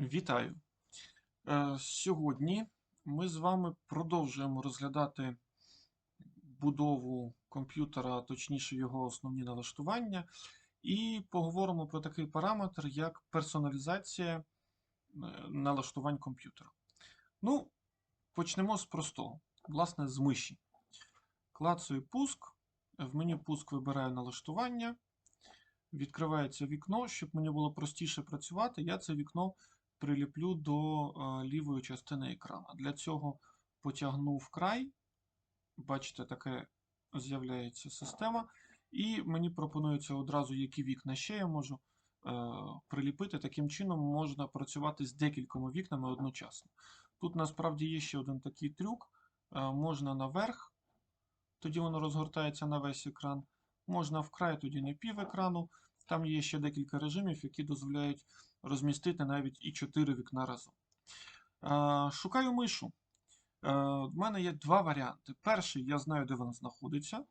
Вітаю! Е, Сьогодні ми з вами продовжуємо розглядати будову комп'ютера, точніше його основні налаштування, і поговоримо про такий параметр, як персоналізація е, налаштувань комп'ютера. Ну, почнемо з простого, власне, з миші. Клацаю пуск, в меню пуск вибираю налаштування, відкривається вікно, щоб мені було простіше працювати, я це вікно приліплю до е, лівої частини екрану. Для цього потягну вкрай, бачите, таке з'являється система, і мені пропонується одразу, які вікна ще я можу е, приліпити. Таким чином можна працювати з декількома вікнами одночасно. Тут насправді є ще один такий трюк. Е, можна наверх, тоді воно розгортається на весь екран. Можна вкрай, тоді на пів екрану. Там є ще декілька режимів, які дозволяють розмістити навіть і 4 вікна разом. Е, Шукаю мишу. Е, В мене є два варіанти. Перший, я знаю, де вона знаходиться.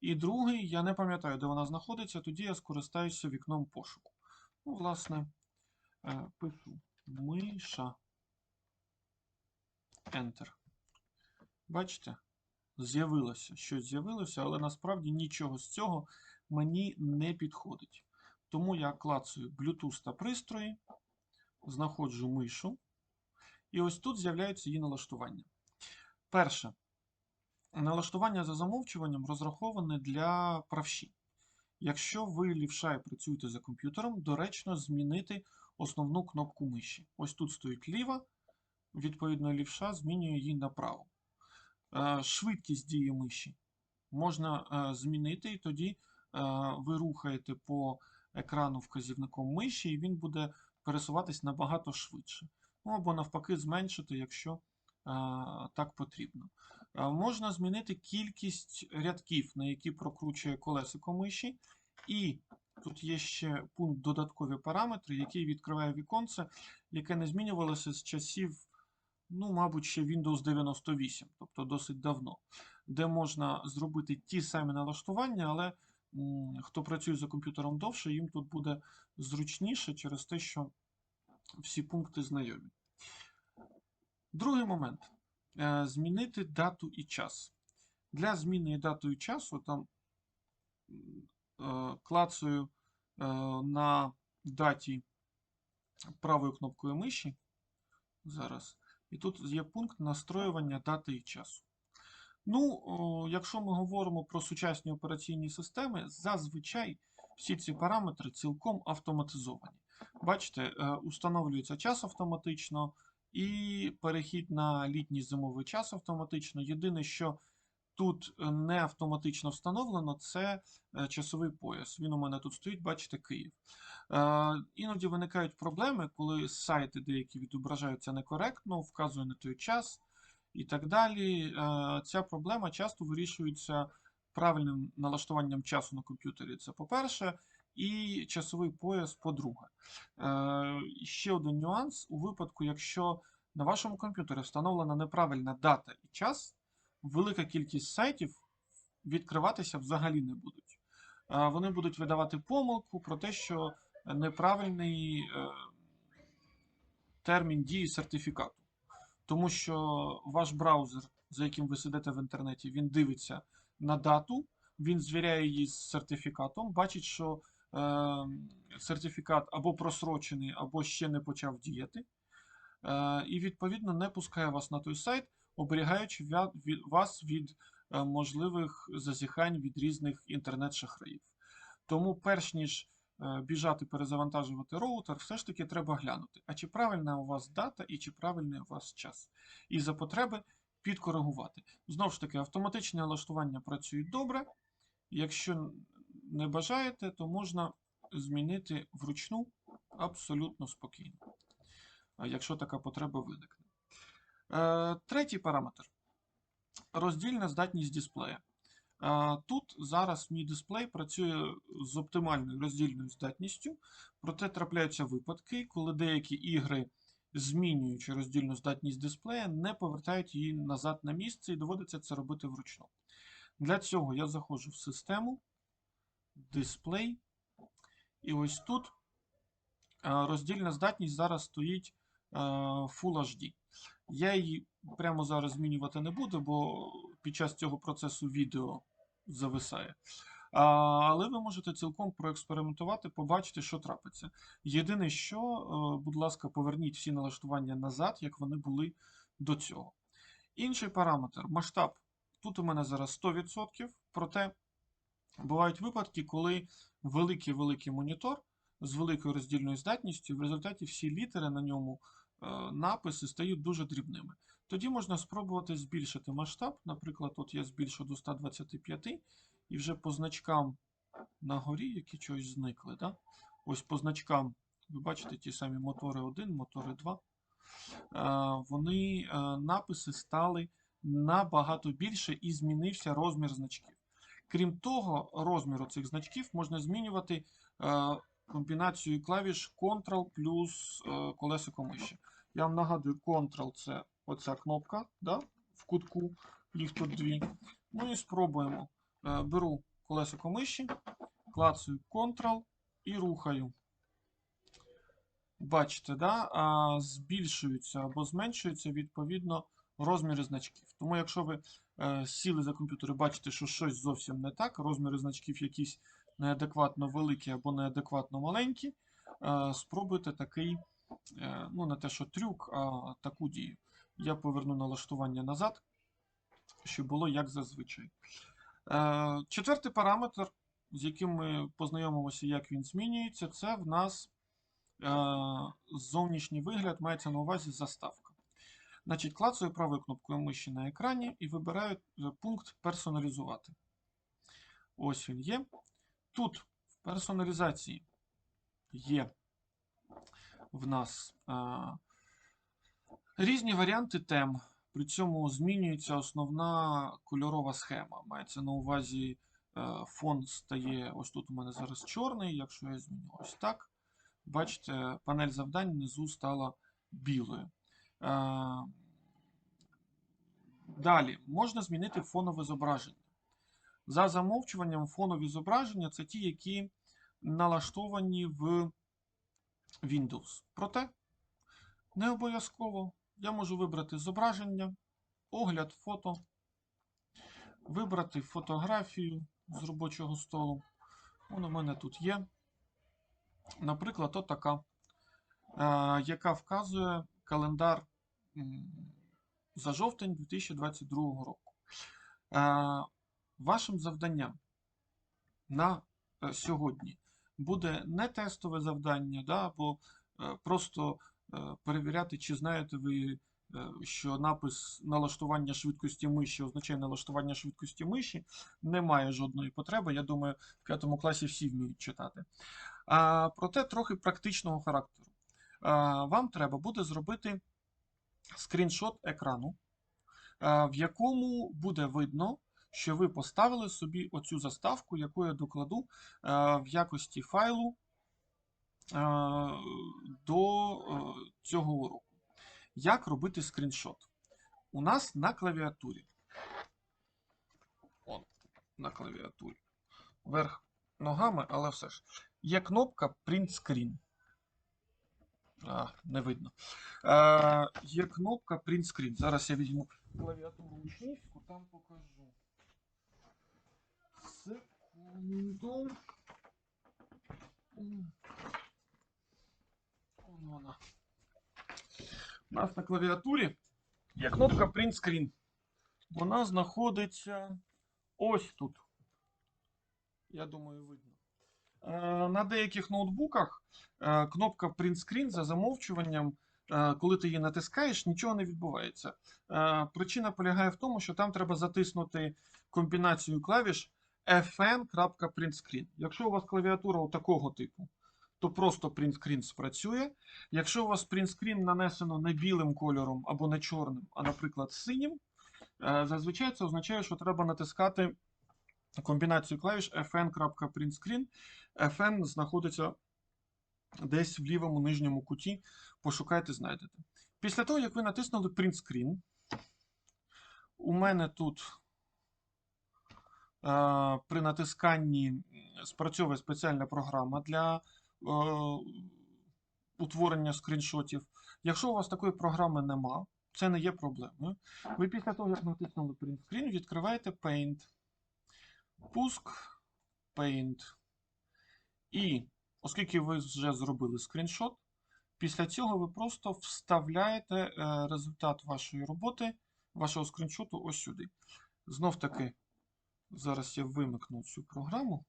І другий, я не пам'ятаю, де вона знаходиться, тоді я скористаюся вікном пошуку. Ну, власне, е, пишу миша. Enter. Бачите? З'явилося, щось з'явилося, але насправді нічого з цього мені не підходить. Тому я клацаю Bluetooth та пристрої, знаходжу мишу, і ось тут з'являються її налаштування. Перше. Налаштування за замовчуванням розраховане для правші. Якщо ви лівша і працюєте за комп'ютером, доречно змінити основну кнопку миші. Ось тут стоїть ліва, відповідно, лівша змінює її направо. Е, Швидкість дії миші можна е, змінити, і тоді е, ви рухаєте по екрану вказівником миші, і він буде пересуватись набагато швидше. Ну або навпаки, зменшити, якщо так потрібно. Можна змінити кількість рядків, на які прокручує колесико миші. І тут є ще пункт додаткові параметри, який відкриває віконце, яке не змінювалося з часів, ну, мабуть, ще Windows 98, тобто досить давно, де можна зробити ті самі налаштування, але хто працює за комп'ютером довше, їм тут буде зручніше через те, що всі пункти знайомі. Другий момент. Е, Змінити дату і час. Для зміни дату і часу там е, клацаю е, на даті правою кнопкою миші. Зараз. І тут є пункт настроювання дати і часу. Ну, якщо ми говоримо про сучасні операційні системи, зазвичай всі ці параметри цілком автоматизовані. Бачите, е, установлюється час автоматично, і перехід на літній зимовий час автоматично. Єдине, що тут не автоматично встановлено, це е, часовий пояс. Він у мене тут стоїть, бачите, Київ. Е, іноді виникають проблеми, коли сайти деякі відображаються некоректно, вказує не той час і так далі. Ця проблема часто вирішується правильним налаштуванням часу на комп'ютері. Це по-перше і часовий пояс по-друге. Е, ще один нюанс: у випадку, якщо на вашому комп'ютері встановлена неправильна дата і час, велика кількість сайтів відкриватися взагалі не будуть. Е, вони будуть видавати помилку про те, що неправильний е, термін дії сертифікату. Тому що ваш браузер, за яким ви сидите в інтернеті, він дивиться на дату, він звіряє її з сертифікатом, бачить, що е, сертифікат або просрочений, або ще не почав діяти. Е, і, відповідно, не пускає вас на той сайт, оберігаючи вас від е, можливих зазіхань від різних інтернет-шахраїв. Тому, перш ніж біжати перезавантажувати роутер, все ж таки треба глянути, а чи правильна у вас дата і чи правильний у вас час. І за потреби підкоригувати. Знову ж таки, автоматичне налаштування працюють добре. Якщо не бажаєте, то можна змінити вручну абсолютно спокійно, якщо така потреба виникне. Е, третій параметр роздільна здатність дисплея. Тут зараз мій дисплей працює з оптимальною роздільною здатністю, проте трапляються випадки, коли деякі ігри, змінюючи роздільну здатність дисплея, не повертають її назад на місце і доводиться це робити вручну. Для цього я заходжу в систему, дисплей. І ось тут роздільна здатність зараз стоїть Full HD. Я її прямо зараз змінювати не буду, бо під час цього процесу відео зависає. А, але ви можете цілком проекспериментувати, побачити, що трапиться. Єдине, що, е, будь ласка, поверніть всі налаштування назад, як вони були до цього. Інший параметр масштаб. Тут у мене зараз 100%, проте бувають випадки, коли великий-великий монітор з великою роздільною здатністю, в результаті всі літери на ньому е, написи стають дуже дрібними. Тоді можна спробувати збільшити масштаб. Наприклад, от я збільшу до 125 і вже по значкам на горі, які чогось зникли. Да? Ось по значкам, ви бачите, ті самі мотори 1, мотори 2. е, Вони е, написи стали набагато більше і змінився розмір значків. Крім того, розміру цих значків можна змінювати е, комбінацією клавіш Ctrl плюс колесико миші. Я вам нагадую, Ctrl це оця кнопка да, в кутку, їх тут дві. Ну і спробуємо. Е, беру колесико миші, клацаю Ctrl і рухаю. Бачите, да? збільшуються або зменшуються відповідно розміри значків. Тому, якщо ви е, сіли за комп'ютер і бачите, що щось зовсім не так, розміри значків якісь неадекватно великі або неадекватно маленькі, е, спробуйте такий, ну не те, що трюк, а таку дію. Я поверну налаштування назад, щоб було як зазвичай. Е, Четвертий параметр, з яким ми познайомимося, як він змінюється, це в нас е, зовнішній вигляд, мається на увазі заставка. Значить, клацаю правою кнопкою миші на екрані і вибираю е, пункт персоналізувати. Ось він є. Тут в персоналізації є в нас різні варіанти тем. При цьому змінюється основна кольорова схема. Мається на увазі е, фон стає ось тут у мене зараз чорний. Якщо я зміню ось так, бачите, панель завдань внизу стала білою. Е, Далі можна змінити фонове зображення. За замовчуванням фонові зображення це ті, які налаштовані в Windows. Проте не обов'язково я можу вибрати зображення, огляд фото, вибрати фотографію з робочого столу. Вона у мене тут є. Наприклад, отака, е, яка вказує календар за жовтень 2022 року. Е, Вашим завданням на е, сьогодні буде не тестове завдання, да, або просто перевіряти, чи знаєте ви, е, що напис налаштування швидкості миші означає налаштування швидкості миші. Немає жодної потреби. Я думаю, в п'ятому класі всі вміють читати. А, проте трохи практичного характеру. А, вам треба буде зробити скріншот екрану, в якому буде видно що ви поставили собі оцю заставку, яку я докладу е, в якості файлу е, до е, цього уроку. Як робити скріншот? У нас на клавіатурі. Он, на клавіатурі. Верх ногами, але все ж. Є кнопка Print Screen. А, не видно. Е, є кнопка Print Screen. Зараз я візьму клавіатуру учнівську, там покажу. Секунду. У нас на клавіатурі є кнопка Print Screen. Вона знаходиться ось тут. Я думаю, видно. Е, На деяких ноутбуках е, кнопка Print Screen за замовчуванням, е, коли ти її натискаєш, нічого не відбувається. Причина полягає в тому, що там треба затиснути комбінацію клавіш fn.printscreen. Якщо у вас клавіатура такого типу, то просто printscreen спрацює. Якщо у вас printscreen нанесено не білим кольором або не чорним, а, наприклад, синім, е, зазвичай це означає, що треба натискати комбінацію клавіш fn.printscreen. FN знаходиться десь в лівому нижньому куті. Пошукайте, знайдете. Після того, як ви натиснули Print у мене тут е, при натисканні спрацьовує спеціальна програма для утворення скріншотів. Якщо у вас такої програми нема, це не є проблемою. Ви після того, як натиснули Print Screen, відкриваєте Paint. Пуск, Paint. І оскільки ви вже зробили скріншот, після цього ви просто вставляєте е, результат вашої роботи, вашого скріншоту ось сюди. Знов таки, зараз я вимикну цю програму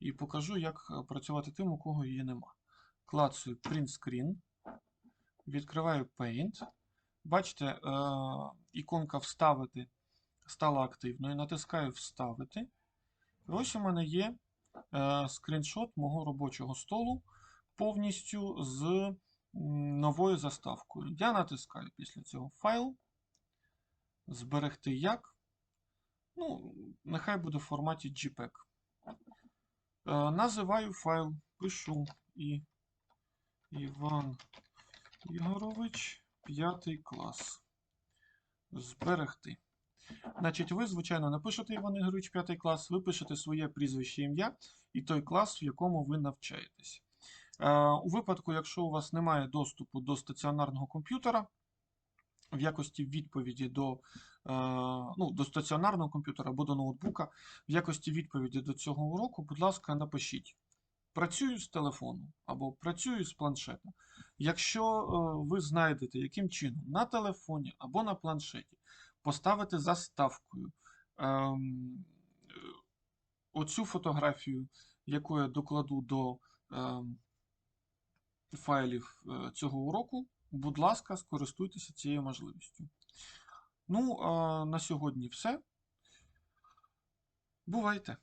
і покажу, як е, працювати тим, у кого її нема. Клацаю Print Screen, відкриваю Paint. Бачите, е, іконка Вставити стала активною. Натискаю Вставити. І ось у мене є е, скріншот мого робочого столу повністю з новою заставкою. Я натискаю після цього файл, зберегти як. Ну, нехай буде в форматі JPEG. Е, називаю файл, пишу і Іван Ігорович, п'ятий клас. Зберегти. Значить, ви, звичайно, напишете Іван Ігорович, п'ятий клас, ви пишете своє прізвище ім'я і той клас, в якому ви навчаєтесь. Е, у випадку, якщо у вас немає доступу до стаціонарного комп'ютера, в якості відповіді до, ну, до стаціонарного комп'ютера або до ноутбука, в якості відповіді до цього уроку, будь ласка, напишіть. Працюю з телефону або працюю з планшета. Якщо е, ви знайдете, яким чином на телефоні або на планшеті поставити заставкою ем, е, оцю фотографію, яку я докладу до ем, файлів е, цього уроку, будь ласка, скористуйтеся цією можливістю. Ну, а на сьогодні все. Бувайте!